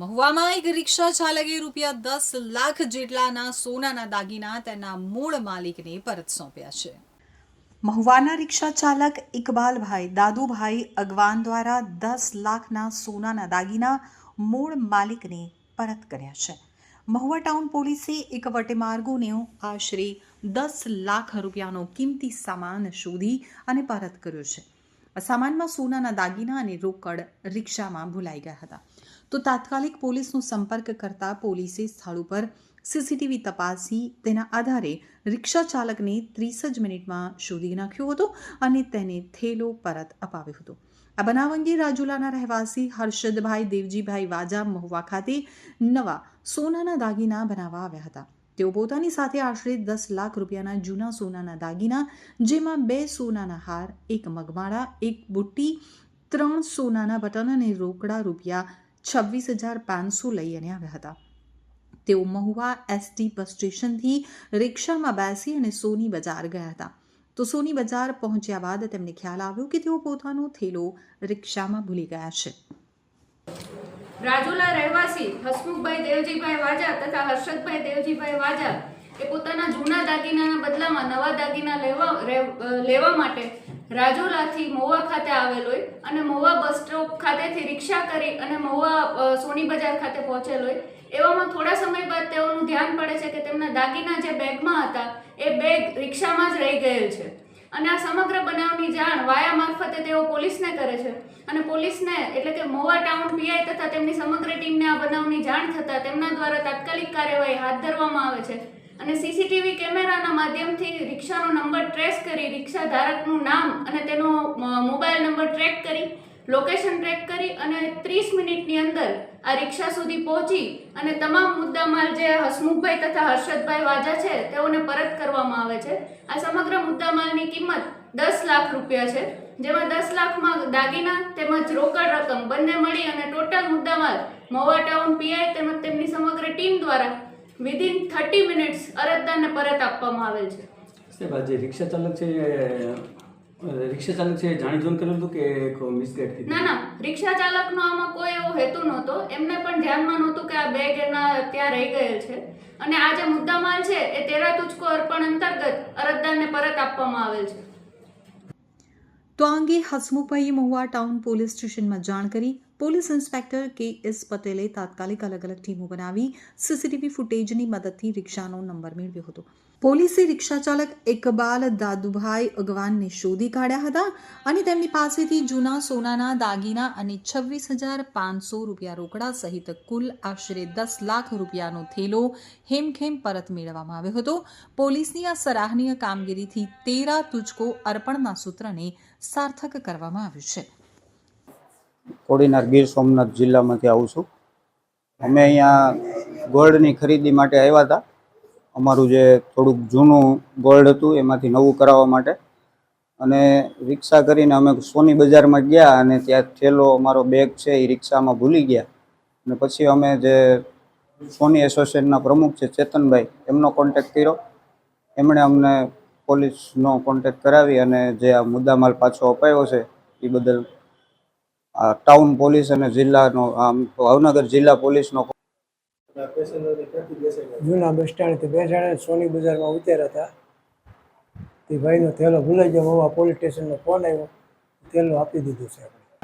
મહુવામાં એક રિક્ષા ચાલકે રૂપિયા દસ લાખ જેટલાના સોનાના દાગીના તેના મૂળ માલિકને પરત સોંપ્યા છે. મહુવાના રિક્ષા ચાલક ઇકબાલભાઈ દાદુભાઈ અગવાન દ્વારા દસ લાખના સોનાના દાગીના મૂળ માલિકને પરત કર્યા છે. મહુવા ટાઉન પોલીસે એક વટેમાર્ગોને આશરે દસ લાખ રૂપિયાનો કિંમતી સામાન શોધી અને પરત કર્યો છે. સામાનમાં સોનાના દાગીના અને રોકડ રિક્ષામાં ભૂલાઈ ગયા હતા. તો તાત્કાલિક પોલીસનો સંપર્ક કરતા પોલીસે સ્થળ ઉપર સીસીટીવી તપાસી તેના આધારે રિક્ષા ચાલકને ત્રીસ જ મિનિટમાં શોધી નાખ્યો હતો અને તેને થેલો પરત અપાવ્યો હતો. આ બનાવ અંગે રાજુલાના રહેવાસી હર્ષદભાઈ દેવજીભાઈ વાજા મહુવા ખાતે નવા સોનાના દાગીના બનાવવા આવ્યા હતા. તેઓ પોતાની સાથે આશરે દસ લાખ રૂપિયાના જૂના સોનાના દાગીના, જેમાં બે સોનાના હાર, એક મગમાળા, એક બુટ્ટી, ત્રણ સોનાના બટન અને રોકડા રૂપિયા છવ્વીસ હજાર પાંચસો લઈ અને આવ્યા હતા. તેઓ મહુવા એસટી બસ સ્ટેશનથી રિક્ષામાં બેસી અને સોની બજાર ગયા હતા. તો સોની બજાર પહોંચ્યા બાદ તેમને ખ્યાલ આવ્યો કે તેઓ પોતાનો થેલો રિક્ષામાં ભૂલી ગયા છે. રાજુલા રહેવાસી હસમુખભાઈ દેવજીભાઈ વાજા તથા હર્ષદભાઈ દેવજીભાઈ વાજા એ પોતાના જૂના દાગીનાના બદલામાં નવા દાગીના લેવા લેવા માટે રાજુલાથી મહુવા ખાતે આવેલ હોય અને મહુવા બસ સ્ટોપ ખાતેથી રિક્ષા કરી અને મહુવા સોની બજાર ખાતે પહોંચેલ હોય. એવામાં થોડા સમય બાદ તેઓનું ધ્યાન પડે છે કે તેમના દાગીના જે બેગમાં હતા, એ બેગ રિક્ષામાં જ રહી ગયેલ છે. અને આ સમગ્ર બનાવની જાણ વાયા મારફતે તેઓ પોલીસને કરે છે. અને પોલીસને, એટલે કે મોવા ટાઉન પીઆઈ તથા તેમની સમગ્ર ટીમને આ બનાવની જાણ થતાં તેમના દ્વારા તાત્કાલિક કાર્યવાહી હાથ ધરવામાં આવે છે. અને સીસીટીવી કેમેરાના માધ્યમથી રિક્ષાનો નંબર ટ્રેસ કરી રિક્ષા ધારકનું નામ અને તેનો મોબાઈલ નંબર ટ્રેક કરી, લોકેશન ટ્રેક કરી અને ત્રીસ મિનિટની અંદર આ રિક્ષા સુધી પહોંચી અને તમામ મુદ્દામાલ જે હસમુખભાઈ તથા હર્ષદભાઈ વાજા છે, તેઓને પરત કરવામાં આવે છે. આ સમગ્ર મુદ્દામાલની કિંમત દસ લાખ રૂપિયા છે. જેમાં દસ લાખમાં દાગીના તેમજ રોકડ રકમ બંને મળી અને ટોટલ મુદ્દામાલ મોવા ટાઉન પીઆઈ તેમજ તેમની સમગ્ર ટીમ દ્વારા વિધિન થર્ટી મિનિટ્સ અરજદારને પરત આપવામાં આવેલ છે. સાહેબ જે રિક્ષા ચાલક છે રિક્ષા ચાલક છે જાણી જોન કરેલું હતું કે એક મિસગાઈડ થઈ ના ના. રિક્ષા ચાલકનો આમાં કોઈ એવો હેતુ નહોતો. એમને પણ ધ્યાનમાં નહોતું કે આ બેગ એના ત્યાં રહી ગયેલ છે. અને આ જે મુદ્દામાલ છે એ તેરા તુચકો અર્પણ અંતર્ગત અરજદારને પરત આપવામાં આવેલ છે. તો આ અંગે હસમુખભાઈએ મહુવા ટાઉન પોલીસ સ્ટેશનમાં જાણ કરી પોલીસ ઇન્સ્પેક્ટર કે એસ પટેલે તાત્કાલિક અલગ અલગ ટીમો બનાવી સીસીટીવી ફૂટેજની મદદથી રિક્ષાનો નંબર મેળવ્યો હતો. પોલીસે રિક્ષા ચાલક ઇકબાલ દાદુભાઈ અગવાનને શોધી કાઢ્યા હતા અને તેમની પાસેથી જૂના સોનાના દાગીના અને છવ્વીસ હજાર પાંચસો રૂપિયા રોકડા સહિત કુલ આશરે દસ લાખ રૂપિયાનો થેલો હેમખેમ પરત મેળવવામાં આવ્યો હતો. પોલીસની આ સરાહનીય કામગીરીથી તેરા તુચકો અર્પણના સૂત્રને સાર્થક કરવામાં આવ્યું છે. કોડીનાર ગીર સોમનાથ જિલ્લામાંથી આવું છું. અમે અહીંયા ગોલ્ડની ખરીદી માટે આવ્યા હતા. અમારું જે થોડુંક જૂનું ગોલ્ડ હતું એમાંથી નવું કરાવવા માટે. અને રિક્ષા કરીને અમે સોની બજારમાં ગયા અને ત્યાં થેલો અમારો બેગ છે એ રિક્ષામાં ભૂલી ગયા. અને પછી અમે જે સોની એસોસિએશનના પ્રમુખ છે ચેતનભાઈ, એમનો કોન્ટેક્ટ કર્યો. એમણે અમને પોલીસનો કોન્ટેક્ટ કરાવી અને જે આ મુદ્દામાલ પાછો અપાયો છે એ બદલ ટાઉન પોલીસ અને જિલ્લાનો, આમ ભાવનગર જિલ્લા પોલીસનો જૂના બસ સ્ટેન્ડથી બેસાડે સોની બજારમાં ઉતર્યા હતા. તે ભાઈનો થેલો ભૂલાઈ ગયો મવા પોલીસ સ્ટેશનનો ફોન આવ્યો, થેલો આપી દીધો સાહેબ